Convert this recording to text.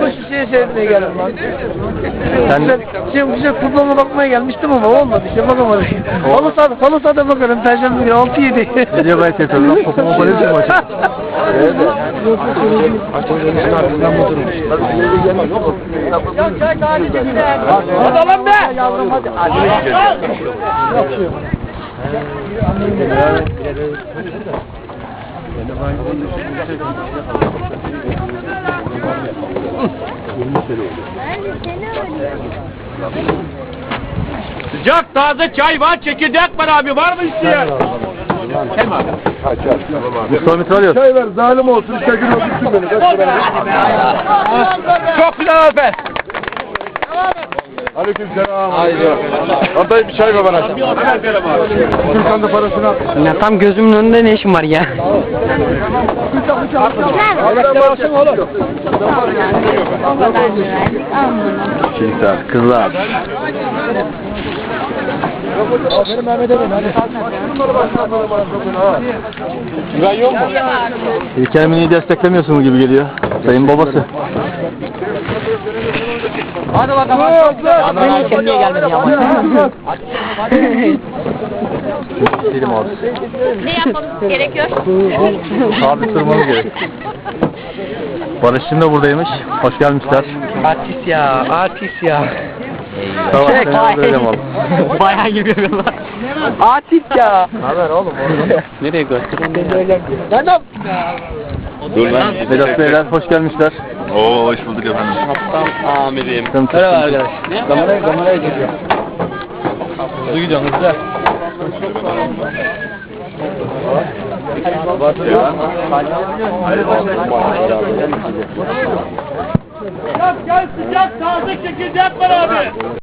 Bu şişeyi seyretmeye geldim lan. Sen- Ben şimdi güzel futbola bakmaya gelmiştim ama olmadı işte bakamadık. Halı sahada, halı sahada bakarım. Perşembe günü 6-7. Video gayet yapıyoruz lan. Topu mobilyası mı açık? Hadi lan be! Yavrum hadi. Sıcak taze çay var, çekirdek var abi. Var mı isteyen? Mustafa Mitral yok. Çay ver zalim olsun şekil otursun beni. Çok güzel abi. Aleyküm selam. Bir çay ver bana. Türkan da parasını al. Ya tam gözümün önünde ne işin var ya? Oğlum. Çocuklar, kızlar. Aferin Mehmet Emin hadi. Güven yok mu? İlker desteklemiyorsunuz gibi geliyor. Sayın babası. Hadi bakalım. Ben ilk gelmedi ya? Selim abi. Ne yapmamız gerekiyor? Sabit durmamız gerek. Barış'cığım da buradaymış. Hoş gelmişler. Artist ya, artist ya. Tamam, seni öldürelim oğlum. Bayağı gibi yapıyorlar. Artist ya. Haber oğlum? Nereye götürüyorsun? Dur lan. Vedat Beyler hoş gelmişler. Oo hoş bulduk efendim. Kaptan amirim. Merhaba arkadaş. Kameraya kameraya geliyor. Gidiyorsun hızlı. Gel sıcak taze çekirdek var abi.